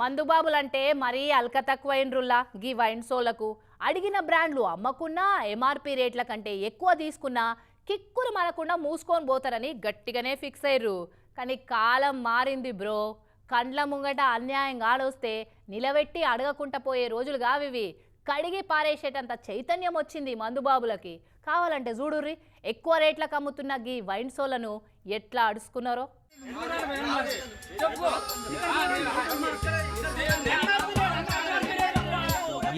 మందుబాబులంటే మరీ అల్క తక్కువైనరుల్లా గీ వైన్ సోలకు అడిగిన బ్రాండ్లు అమ్మకున్నా ఎంఆర్పి రేట్ల కంటే ఎక్కువ తీసుకున్నా కిక్కులు మనకుండా మూసుకొని పోతారని గట్టిగానే ఫిక్స్ అయ్యారు కానీ కాలం మారింది బ్రో. కండ్ల ముంగట అన్యాయంగా ఆడొస్తే నిలబెట్టి అడగకుండా పోయే రోజులు కావివి కడిగి పారేసేటంత చైతన్యం వచ్చింది మందుబాబులకి. కావాలంటే చూడుర్రి ఎక్కువ రేట్లకు అమ్ముతున్న గీ వైన్ సోలను ఎట్లా అడుచుకున్నారో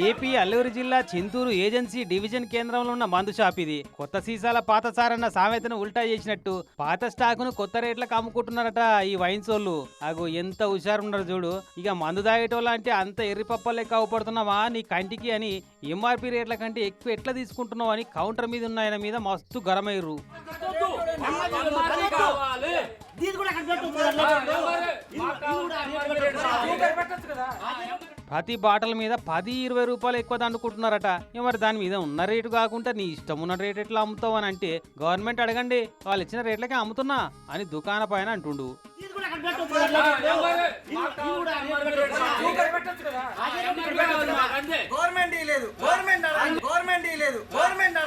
ఏపీ అల్లూరు జిల్లా చింతూరు ఏజెన్సీ డివిజన్ కేంద్రంలో ఉన్న మందు షాప్ ఇది. కొత్త సీసాల పాత సారన్న సామెతను ఉల్టా చేసినట్టు. పాత స్టాకును కొత్త రేట్లకు అమ్ముకుంటున్నారట ఈ వైన్ సోళ్ళు అగు ఎంత హుషారున్నారు చూడు. ఇక మందు తాగేటోళ్ళ అంటే అంత ఎర్రిపప్ప లెక్క అవపడుతున్నావా నీ కంటికి అని ఎంఆర్పి రేట్ల కంటే ఎక్కువ ఎట్లా తీసుకుంటున్నావు అని కౌంటర్ మీద ఉన్న ఆయన మీద మస్తు గరమయ్యారు కూడా ప్రతి బాటల మీద పది ఇరవై రూపాయలు ఎక్కువ దండుకుంటున్నారట మరి దాని మీద ఉన్న రేటు కాకుండా నీ ఇష్టం ఉన్న రేట్ ఎట్లా అమ్ముతావు అని అంటే గవర్నమెంట్ అడగండి వాళ్ళు ఇచ్చిన రేట్లకే అమ్ముతున్నా అని దుకాణ పైన అంటుండు. గవర్నమెంట్ లేదు గవర్నమెంట్. గవర్నమెంట్ లేదు గవర్నమెంట్.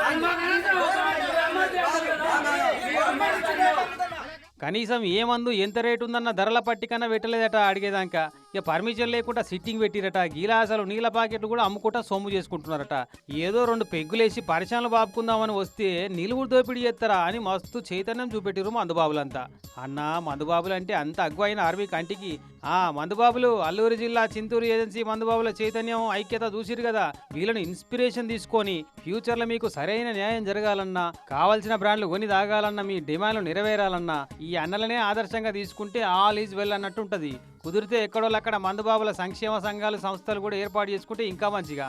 కనీసం ఏ మందు ఎంత రేటు ఉందన్న ధరల పట్టికన్నా పెట్టలేదట అడిగేదాకా ఇక పర్మిషన్ లేకుండా సిట్టింగ్ పెట్టిరట. గీలాసాలు నీళ్ళ ప్యాకెట్లు కూడా అమ్ముకుంటా సొమ్ము చేసుకుంటున్నారట. ఏదో రెండు పెగ్గులేసి పరిశ్రమలు బాపుకుందామని వస్తే నిలువురు దోపిడీ చేస్తారా అని మస్తు చైతన్యం చూపెట్టిరు మందుబాబులంతా. అన్న మందుబాబులు అంటే అంత అగ్వైన ఆర్మీ కంటికి. ఆ మందుబాబులు అల్లూరు జిల్లా చింతూరు ఏజెన్సీ మందుబాబుల చైతన్యం ఐక్యత చూసిరు కదా. వీళ్ళని ఇన్స్పిరేషన్ తీసుకొని ఫ్యూచర్లో మీకు సరైన న్యాయం జరగాలన్నా కావాల్సిన బ్రాండ్లు కొని తాగాలన్నా మీ డిమాండ్లు నెరవేరాలన్నా ఈ అన్నలనే ఆదర్శంగా తీసుకుంటే ఆల్ ఈజ్ వెల్ అన్నట్టు ఉంటుంది కుదిరితే ఎక్కడోళ్ళు అక్కడ మందుబాబుల సంక్షేమ సంఘాలు సంస్థలు కూడా ఏర్పాటు చేసుకుంటే ఇంకా మంచిగా